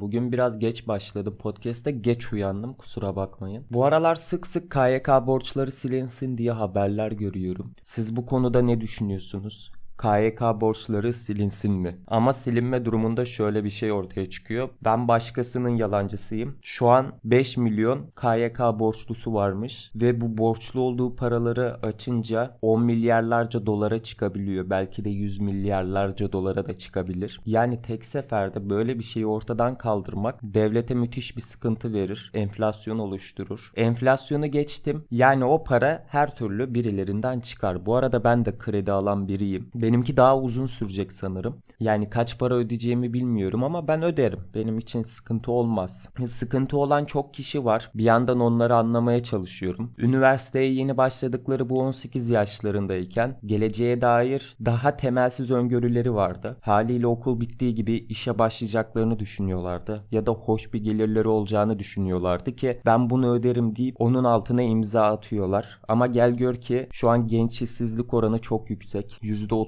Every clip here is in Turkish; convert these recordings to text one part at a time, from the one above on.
Bugün biraz geç başladım. Podcast'te geç uyandım. Kusura bakmayın. Bu aralar sık sık KYK borçları silinsin diye haberler görüyorum. Siz bu konuda ne düşünüyorsunuz? KYK borçları silinsin mi? Ama silinme durumunda şöyle bir şey ortaya çıkıyor. Ben başkasının yalancısıyım. Şu an 5 milyon KYK borçlusu varmış ve bu borçlu olduğu paraları açınca 10 milyarlarca dolara çıkabiliyor. Belki de 100 milyarlarca dolara da çıkabilir. Yani tek seferde böyle bir şeyi ortadan kaldırmak devlete müthiş bir sıkıntı verir. Enflasyon oluşturur. Enflasyonu geçtim. Yani o para her türlü birilerinden çıkar. Bu arada ben de kredi alan biriyim. Benimki daha uzun sürecek sanırım. Yani kaç para ödeyeceğimi bilmiyorum ama ben öderim. Benim için sıkıntı olmaz. Sıkıntı olan çok kişi var. Bir yandan onları anlamaya çalışıyorum. Üniversiteye yeni başladıkları bu 18 yaşlarındayken geleceğe dair daha temelsiz öngörüleri vardı. Haliyle okul bittiği gibi işe başlayacaklarını düşünüyorlardı. Ya da hoş bir gelirleri olacağını düşünüyorlardı ki ben bunu öderim deyip onun altına imza atıyorlar. Ama gel gör ki şu an genç işsizlik oranı çok yüksek.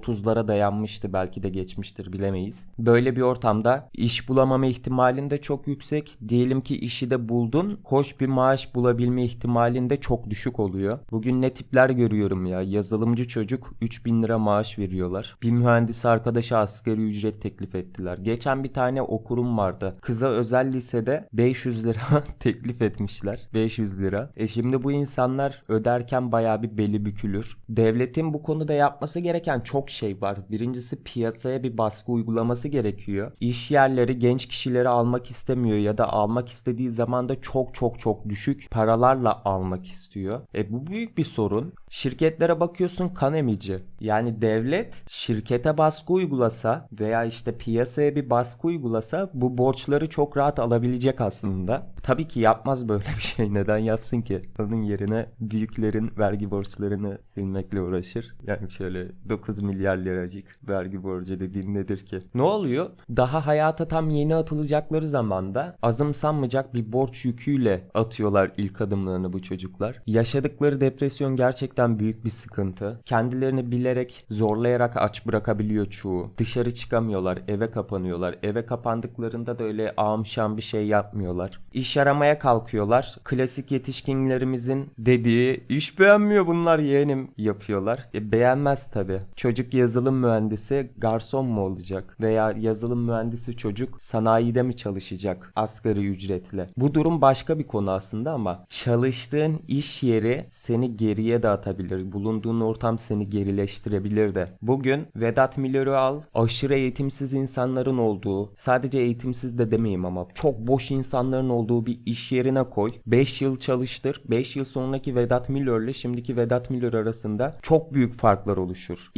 %30'lara dayanmıştı belki de geçmiştir bilemeyiz. Böyle bir ortamda iş bulamama ihtimalin de çok yüksek. Diyelim ki işi de buldun. Hoş bir maaş bulabilme ihtimalin de çok düşük oluyor. Bugün ne tipler görüyorum ya. Yazılımcı çocuk 3000 lira maaş veriyorlar. Bir mühendis arkadaşa asgari ücret teklif ettiler. Geçen bir tane okurum vardı. Kıza özel lisede 500 lira teklif etmişler. 500 lira. E şimdi bu insanlar öderken bayağı bir beli bükülür. Devletin bu konuda yapması gereken çok şey var. Birincisi piyasaya bir baskı uygulaması gerekiyor. İş yerleri genç kişileri almak istemiyor ya da almak istediği zaman da çok çok çok düşük paralarla almak istiyor. E bu büyük bir sorun. Şirketlere bakıyorsun kan emici. Yani devlet şirkete baskı uygulasa veya işte piyasaya bir baskı uygulasa bu borçları çok rahat alabilecek aslında. Tabii ki yapmaz böyle bir şey. Neden yapsın ki? Onun yerine büyüklerin vergi borçlarını silmekle uğraşır. Yani şöyle 9 milyar liracık vergi borcu dediğin nedir ki? Ne oluyor? Daha hayata tam yeni atılacakları zamanda azımsanmayacak bir borç yüküyle atıyorlar ilk adımlarını bu çocuklar. Yaşadıkları depresyon gerçekten büyük bir sıkıntı. Kendilerini bilerek, zorlayarak aç bırakabiliyor çoğu. Dışarı çıkamıyorlar, eve kapanıyorlar. Eve kapandıklarında da öyle ağım bir şey yapmıyorlar. İş aramaya kalkıyorlar. Klasik yetişkinlerimizin dediği iş beğenmiyor bunlar yeğenim yapıyorlar. E, beğenmez tabi. Çocuk yazılım mühendisi garson mu olacak? Veya yazılım mühendisi çocuk sanayide mi çalışacak asgari ücretle? Bu durum başka bir konu aslında ama çalıştığın iş yeri seni geriye de atabilir. Bulunduğun ortam seni gerileştirebilir de. Bugün Vedat Milor'u al. Aşırı eğitimsiz insanların olduğu, sadece eğitimsiz de demeyeyim ama çok boş insanların olduğu bir iş yerine koy. 5 yıl çalıştır. 5 yıl sonraki Vedat Milor ile şimdiki Vedat Milor arasında çok büyük farklar oluşur.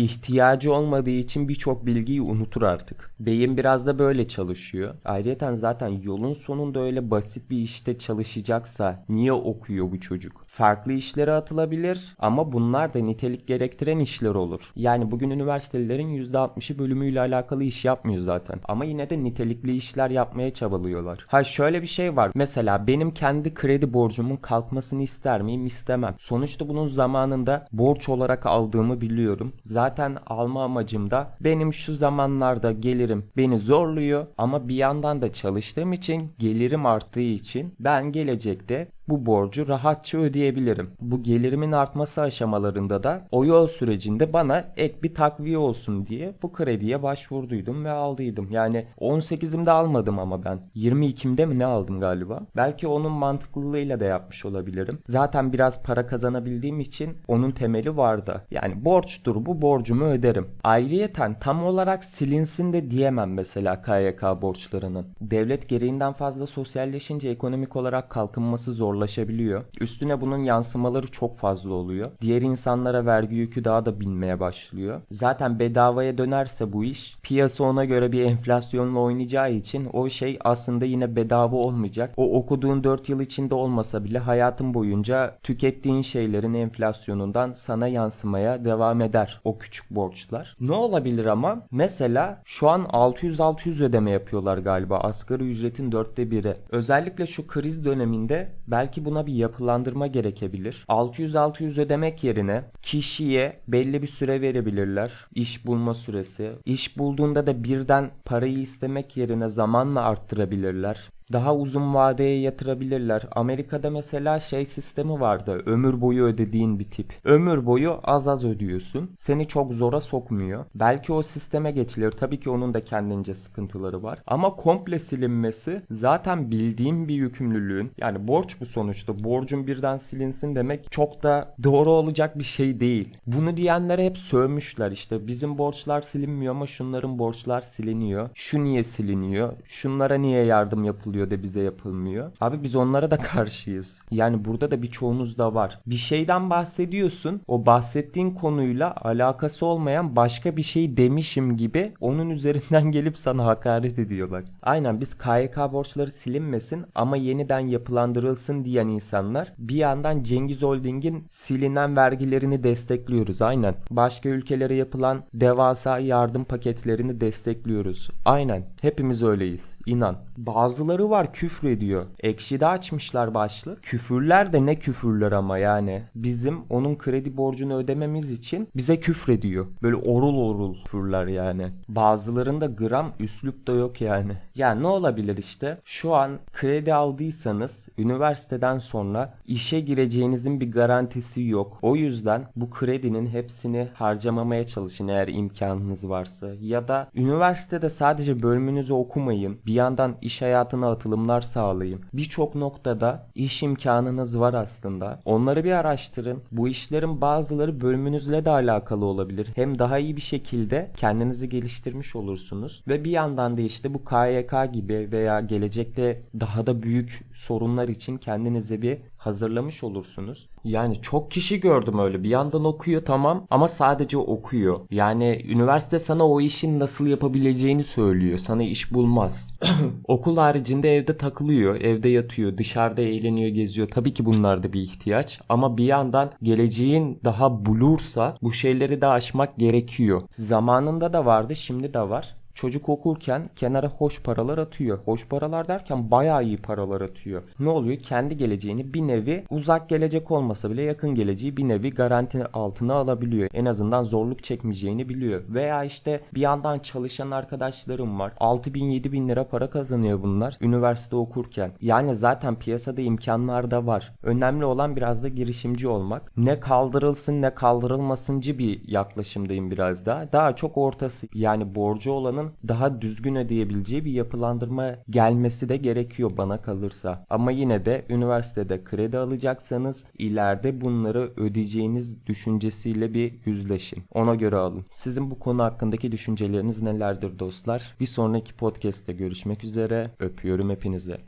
İhtiyacı olmadığı için birçok bilgiyi unutur artık. Beyin biraz da böyle çalışıyor. Ayrıca zaten yolun sonunda öyle basit bir işte çalışacaksa niye okuyor bu çocuk? Farklı işlere atılabilir ama bunlar da nitelik gerektiren işler olur. Yani bugün üniversitelerin %60'ı bölümüyle alakalı iş yapmıyor zaten. Ama yine de nitelikli işler yapmaya çabalıyorlar. Ha şöyle bir şey var. Mesela benim kendi kredi borcumun kalkmasını ister miyim? İstemem. Sonuçta bunun zamanında borç olarak aldığımı biliyorum. Zaten alma amacım da benim şu zamanlarda gelirim beni zorluyor ama bir yandan da çalıştığım için gelirim arttığı için ben gelecekte bu borcu rahatça ödeyebilirim. Bu gelirimin artması aşamalarında da o yol sürecinde bana ek bir takviye olsun diye bu krediye başvurduydum ve aldıydım. Yani 18'imde almadım ama ben. 22'imde mi ne aldım galiba? Belki onun mantıklılığıyla da yapmış olabilirim. Zaten biraz para kazanabildiğim için onun temeli vardı. Yani borçtur bu borcumu öderim. Ayrıyeten tam olarak silinsin de diyemem mesela KYK borçlarının. Devlet gereğinden fazla sosyalleşince ekonomik olarak kalkınması zorlaşıyor zorlaşabiliyor. Üstüne bunun yansımaları çok fazla oluyor. Diğer insanlara vergi yükü daha da binmeye başlıyor. Zaten bedavaya dönerse bu iş piyasa ona göre bir enflasyonla oynayacağı için o şey aslında yine bedava olmayacak. O okuduğun 4 yıl içinde olmasa bile hayatın boyunca tükettiğin şeylerin enflasyonundan sana yansımaya devam eder o küçük borçlar. Ne olabilir ama? Mesela şu an 600-600 ödeme yapıyorlar galiba asgari ücretin dörtte biri. Özellikle şu kriz döneminde belki belki buna bir yapılandırma gerekebilir. 600-600 ödemek yerine kişiye belli bir süre verebilirler. İş bulma süresi. İş bulduğunda da birden parayı istemek yerine zamanla arttırabilirler. Daha uzun vadeye yatırabilirler. Amerika'da mesela şey sistemi vardı. Ömür boyu ödediğin bir tip. Ömür boyu az az ödüyorsun. Seni çok zora sokmuyor. Belki o sisteme geçilir. Tabii ki onun da kendince sıkıntıları var. Ama komple silinmesi zaten bildiğim bir yükümlülüğün. Yani borç bu sonuçta. Borcun birden silinsin demek çok da doğru olacak bir şey değil. Bunu diyenlere hep sövmüşler. İşte bizim borçlar silinmiyor ama şunların borçlar siliniyor. Şu niye siliniyor? Şunlara niye yardım yapılıyor? Da bize yapılmıyor. Abi biz onlara da karşıyız. Yani burada da birçoğunuz da var. Bir şeyden bahsediyorsun. O bahsettiğin konuyla alakası olmayan başka bir şey demişim gibi onun üzerinden gelip sana hakaret ediyorlar. Aynen biz KYK borçları silinmesin ama yeniden yapılandırılsın diyen insanlar bir yandan Cengiz Holding'in silinen vergilerini destekliyoruz. Aynen. Başka ülkelere yapılan devasa yardım paketlerini destekliyoruz. Aynen. Hepimiz öyleyiz. İnan. Bazıları var küfrediyor. Ekşi'de açmışlar başlık. Küfürler de ne küfürler ama yani. Bizim onun kredi borcunu ödememiz için bize küfrediyor. Böyle orul orul küfürler yani. Bazılarında gram üslup da yok yani. Ya ne olabilir işte? Şu an kredi aldıysanız üniversiteden sonra işe gireceğinizin bir garantisi yok. O yüzden bu kredinin hepsini harcamamaya çalışın eğer imkanınız varsa. Ya da üniversitede sadece bölümünüzü okumayın. Bir yandan iş hayatına atılımlar sağlayın. Birçok noktada iş imkanınız var aslında. Onları bir araştırın. Bu işlerin bazıları bölümünüzle de alakalı olabilir. Hem daha iyi bir şekilde kendinizi geliştirmiş olursunuz. Ve bir yandan da işte bu KYK gibi veya gelecekte daha da büyük sorunlar için kendinize bir hazırlamış olursunuz. Yani çok kişi gördüm öyle. Bir yandan okuyor tamam ama sadece okuyor. Yani üniversite sana o işin nasıl yapabileceğini söylüyor. Sana iş bulmaz. Okul haricinde evde takılıyor, evde yatıyor, dışarıda eğleniyor, geziyor. Tabii ki bunlar da bir ihtiyaç ama bir yandan geleceğin daha bulursa bu şeyleri de aşmak gerekiyor. Zamanında da vardı, şimdi de var. Çocuk okurken kenara hoş paralar atıyor. Hoş paralar derken bayağı iyi paralar atıyor. Ne oluyor? Kendi geleceğini bir nevi uzak gelecek olmasa bile yakın geleceği bir nevi garanti altına alabiliyor. En azından zorluk çekmeyeceğini biliyor. Veya işte bir yandan çalışan arkadaşlarım var. 6 bin 7 bin lira para kazanıyor bunlar üniversite okurken. Yani zaten piyasada imkanlar da var. Önemli olan biraz da girişimci olmak. Ne kaldırılsın ne kaldırılmasıncı bir yaklaşımdayım biraz daha. Daha çok ortası. Yani borcu olanın daha düzgün ödeyebileceği bir yapılandırma gelmesi de gerekiyor bana kalırsa. Ama yine de üniversitede kredi alacaksanız ileride bunları ödeyeceğiniz düşüncesiyle bir yüzleşin. Ona göre alın. Sizin bu konu hakkındaki düşünceleriniz nelerdir dostlar? Bir sonraki podcast'te görüşmek üzere. Öpüyorum hepinize.